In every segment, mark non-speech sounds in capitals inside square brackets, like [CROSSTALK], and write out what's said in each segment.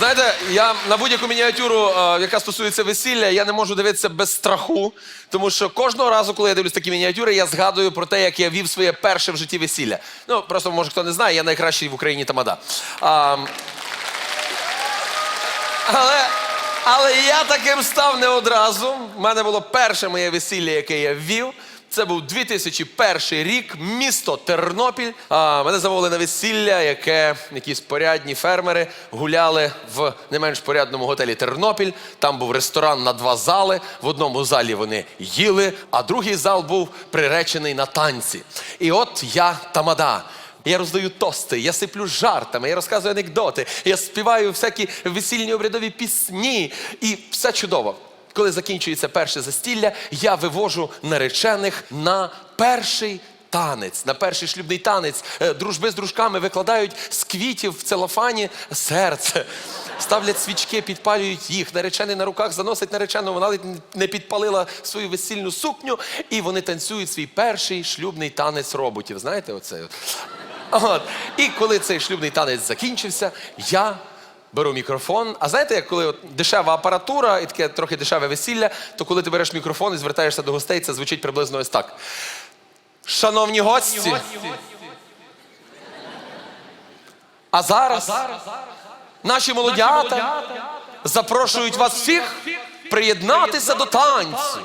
Знаєте, я на будь-яку мініатюру, е, яка стосується весілля, я не можу дивитися без страху, тому що кожного разу, коли я дивлюсь такі мініатюри, я згадую про те, як я вів своє перше в житті весілля. Ну, просто, може, хто не знає, я найкращий в Україні тамада. А, але, але я таким став не одразу. У мене було перше моє весілля, яке я ввів. Це був 2001 рік, місто Тернопіль. А, мене замовили на весілля, яке якісь порядні фермери гуляли в не менш порядному готелі Тернопіль. Там був ресторан на два зали. В одному залі вони їли, а другий зал був приречений на танці. І от я тамада. Я роздаю тости, я сиплю жартами, я розказую анекдоти, я співаю всякі весільні обрядові пісні. І все чудово. Коли закінчується перше застілля, я вивожу наречених на перший танець, на перший шлюбний танець. Е, Дружби з дружками викладають з квітів в целофані серце. Ставлять свічки, підпалюють їх. Наречений на руках заносить наречену, вона не підпалила свою весільну сукню, і вони танцюють свій перший шлюбний танець роботів. Знаєте, оце? От. І коли цей шлюбний танець закінчився, я беру мікрофон. А знаєте, як коли от дешева апаратура і таке трохи дешеве весілля, то коли ти береш мікрофон і звертаєшся до гостей, це звучить приблизно ось так. Шановні гості, а зараз наші молодята запрошують вас всіх приєднатися до танцю.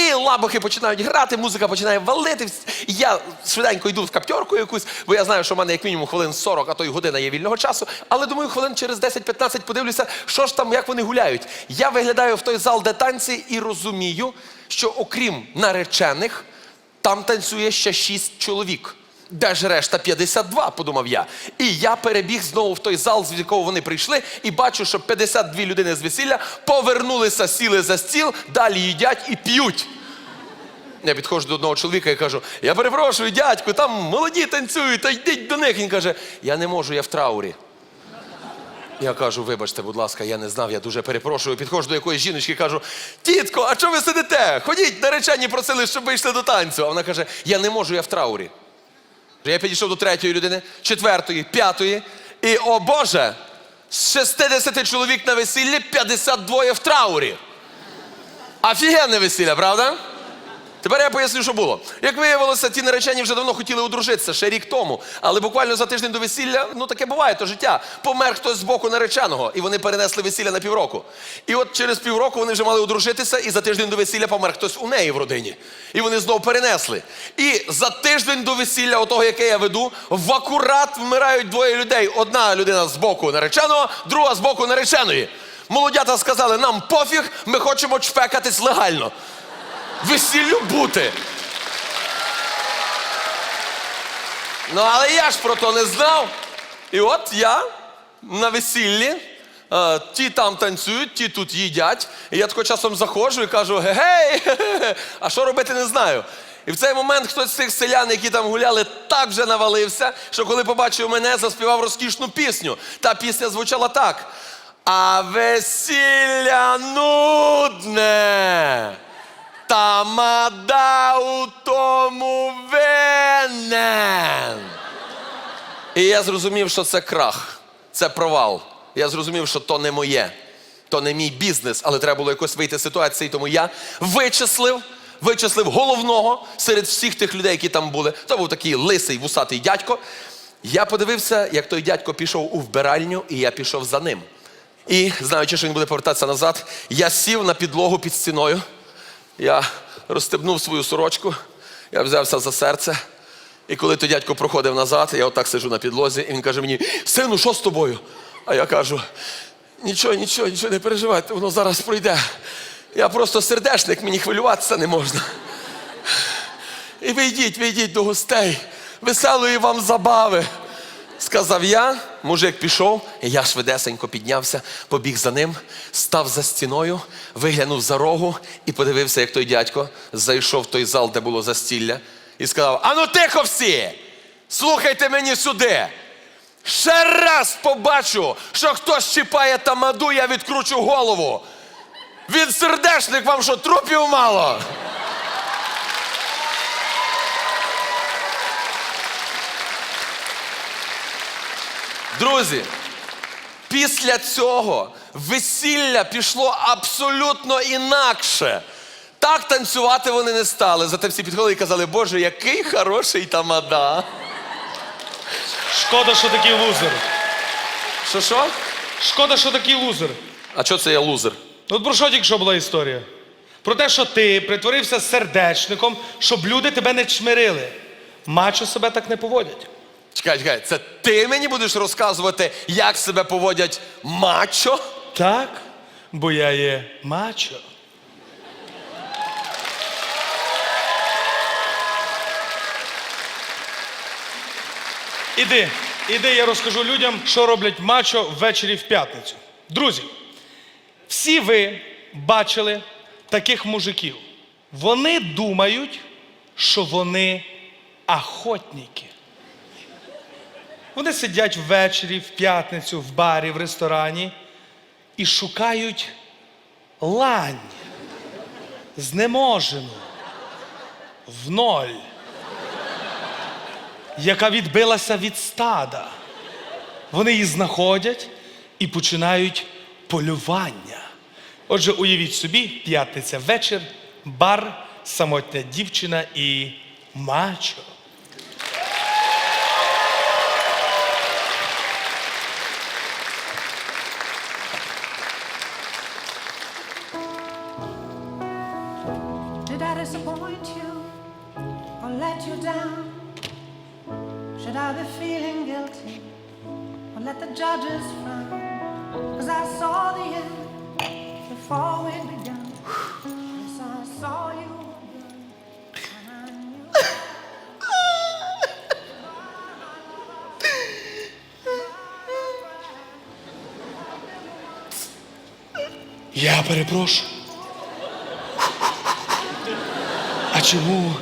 І лабухи починають грати, музика починає валити. Я швиденько йду в каптерку якусь, бо я знаю, що в мене як мінімум хвилин 40, а то й година є вільного часу. Але думаю, хвилин через 10-15 подивлюся, що ж там, як вони гуляють. Я виглядаю в той зал, де танці, і розумію, що окрім наречених, там танцює ще 6 чоловік. Де ж решта 52, подумав я. І я перебіг знову в той зал, з якого вони прийшли, і бачу, що 52 людини з весілля повернулися, сіли за стіл, далі їдять і п'ють. Я підходжу до одного чоловіка і кажу: я перепрошую, дядьку, там молоді танцюють, та йдіть до них. Він каже: Я не можу, я в траурі. Я кажу, вибачте, будь ласка, я не знав, я дуже перепрошую. Підходжу до якоїсь жіночки і кажу: Тітко, а чого ви сидите? Ходіть, наречені просили, щоб ви йшли до танцю. А вона каже: Я не можу, я в траурі. Я підійшов до третьої людини, четвертої, п'ятої. І, о Боже, з 60 чоловік на весіллі 52 в траурі. Офігенне весілля, правда? Тепер я поясню, що було. Як виявилося, ті наречені вже давно хотіли одружитися, ще рік тому. Але буквально за тиждень до весілля, ну таке буває, то життя. Помер хтось з боку нареченого, і вони перенесли весілля на півроку. І от через півроку вони вже мали одружитися, і за тиждень до весілля помер хтось у неї в родині. І вони знову перенесли. І за тиждень до весілля, отого, яке я веду, в акурат вмирають двоє людей. Одна людина з боку нареченого, друга з боку нареченої. Молодята сказали, нам пофіг, ми хочемо чпекатись легально весіллю бути. Ну, але я ж про то не знав. І от я на весіллі, е, ті там танцюють, ті тут їдять. І я тако часом заходжу і кажу: гей, [LAUGHS] а що робити, не знаю. І в цей момент хтось з цих селян, які там гуляли, так вже навалився, що коли побачив мене, заспівав розкішну пісню. Та пісня звучала так. А весілля нудне. Тамада у тому винен. І я зрозумів, що це крах, це провал. Я зрозумів, що то не моє, то не мій бізнес, але треба було якось вийти з ситуації, тому я вичислив, вичислив головного серед всіх тих людей, які там були. То був такий лисий вусатий дядько. Я подивився, як той дядько пішов у вбиральню, і я пішов за ним. І, знаючи, що він буде повертатися назад, я сів на підлогу під стіною. Я розстебнув свою сорочку, я взявся за серце. І коли той дядько проходив назад, я отак сиджу на підлозі, і він каже мені: сину, що з тобою? А я кажу: нічого, нічого, нічого, не переживайте, воно зараз пройде. Я просто сердешник, мені хвилюватися не можна. І ви йдіть, ви йдіть до гостей, веселої вам забави. Сказав я, мужик пішов, і я швидесенько піднявся, побіг за ним, став за стіною, виглянув за рогу і подивився, як той дядько зайшов в той зал, де було застілля, і сказав: Ану тихо всі! Слухайте мені сюди! Ще раз побачу, що хтось чіпає тамаду, я відкручу голову. Він сердешник вам що, трупів мало? Друзі, Після цього весілля пішло абсолютно інакше. Так танцювати вони не стали. Зате всі підходили і казали, Боже, який хороший тамада. Шкода, що такий лузер. Що що? Шкода, що такий лузер. А чого це я лузер? От про що тільки що була історія? Про те, що ти притворився сердечником, щоб люди тебе не чмирили. Мачо себе так не поводять. Чекай, чекай, це ти мені будеш розказувати, як себе поводять мачо? Так, бо я є мачо. Іди, іди, я розкажу людям, що роблять мачо ввечері в п'ятницю. Друзі, всі ви бачили таких мужиків. Вони думають, що вони охотники. Вони сидять ввечері, в п'ятницю, в барі, в ресторані і шукають лань знеможену в ноль, яка відбилася від стада. Вони її знаходять і починають полювання. Отже, уявіть собі, п'ятниця вечір, бар, самотня дівчина і мачо. Я перепрошую. А чому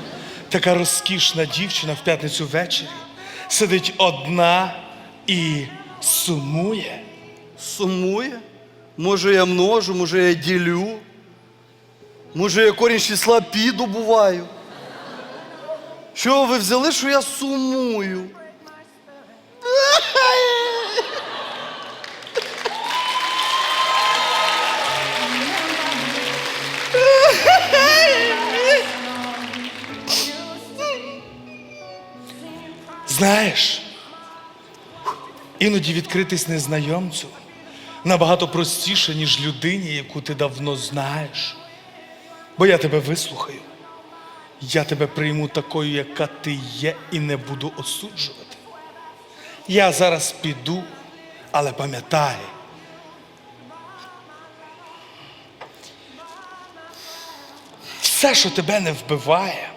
така розкішна дівчина в п'ятницю ввечері сидить одна і сумує? Сумує? Може, я множу, може, я ділю. Може, я корінь числа пі добуваю. Що ви взяли, що я сумую? Знаєш, іноді відкритись незнайомцю набагато простіше, ніж людині, яку ти давно знаєш. Бо я тебе вислухаю. Я тебе прийму такою, яка ти є, і не буду осуджувати. Я зараз піду, але пам'ятай. Все, що тебе не вбиває,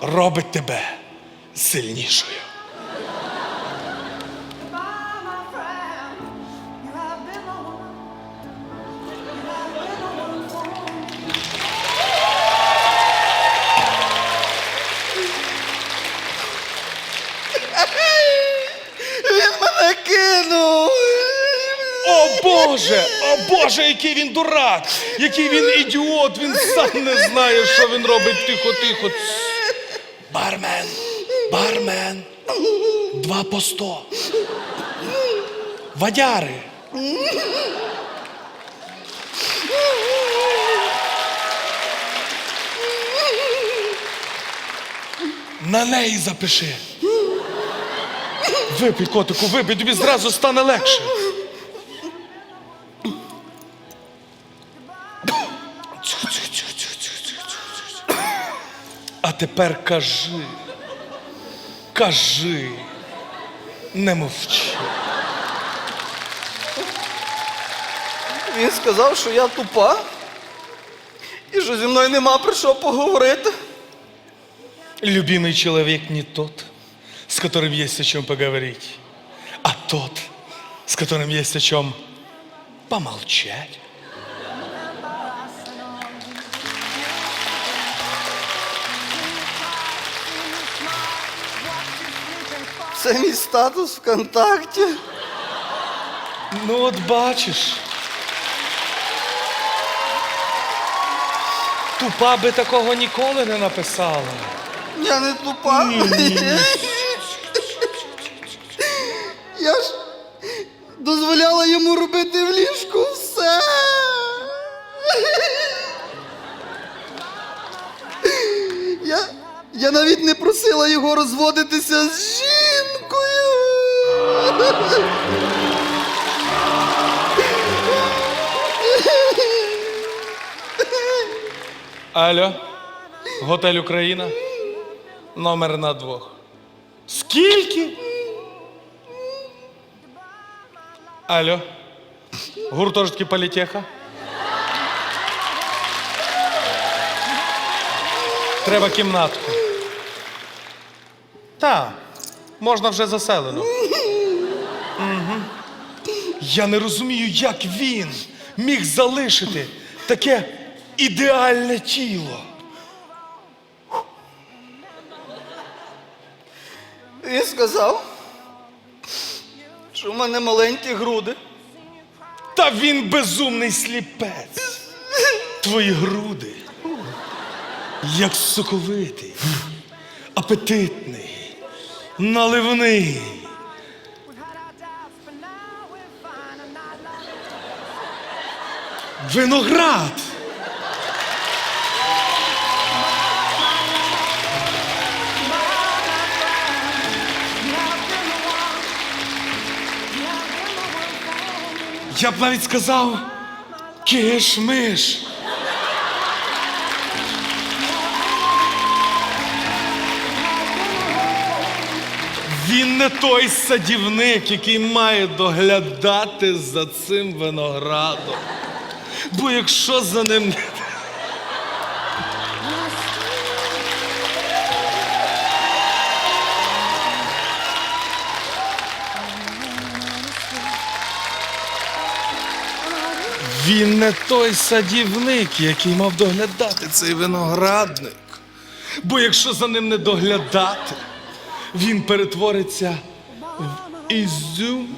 робить тебе сильнішою. Він мене кинув. О Боже! О Боже, який він дурак! Який він ідіот! Він сам не знає, що він робить. Тихо, тихо. Тс. Бармен! Бармен! Два по сто. Вадяри! На неї запиши. Випий, котику, випий, тобі зразу стане легше. А тепер кажи. Кажи. Не мовчи. Він сказав, що я тупа. І що зі мною нема про що поговорити. Любимый человек не тот, с которым есть о чем поговорить, а тот, с которым есть о чем помолчать. Це мій статус ВКонтакті. Ну от бачиш. Тупа би такого ніколи не написала. Я не тупа. Я ж. дозволяла йому робити в ліжку все. Я, я навіть не просила його розводитися з жінкою. Алло, готель Україна. Номер на двох. Скільки? Алло. Гуртожитки політеха. Треба кімнатку. Та, можна вже заселено. Угу. Я не розумію, як він міг залишити таке ідеальне тіло. Він сказав, що в мене маленькі груди. Та він безумний сліпець. Твої груди, як соковитий, апетитний, наливний. Виноград. Я б навіть сказав киш-миш. Він не той садівник, який має доглядати за цим виноградом. Бо якщо за ним. Він не той садівник, який мав доглядати цей виноградник. Бо якщо за ним не доглядати, він перетвориться в ізюм.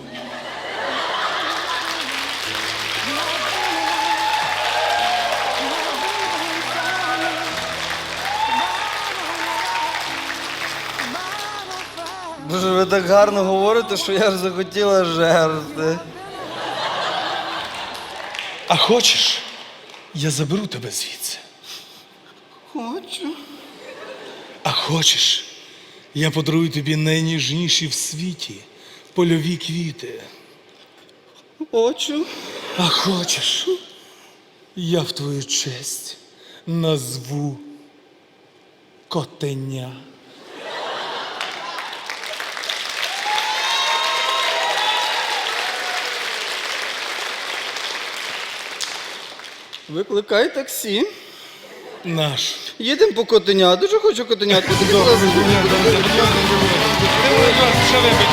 Боже, ви так гарно говорите, що я ж захотіла жерти. А хочеш, я заберу тебе звідси. Хочу. А хочеш, я подарую тобі найніжніші в світі польові квіти. Хочу. А хочеш, я в твою честь назву котеня. Викликай таксі. Наш. Їдемо по котеня. Дуже хочу котенятку. Тобі будь ласка. Ще випить.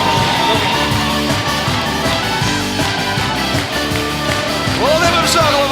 Володимир Шогло,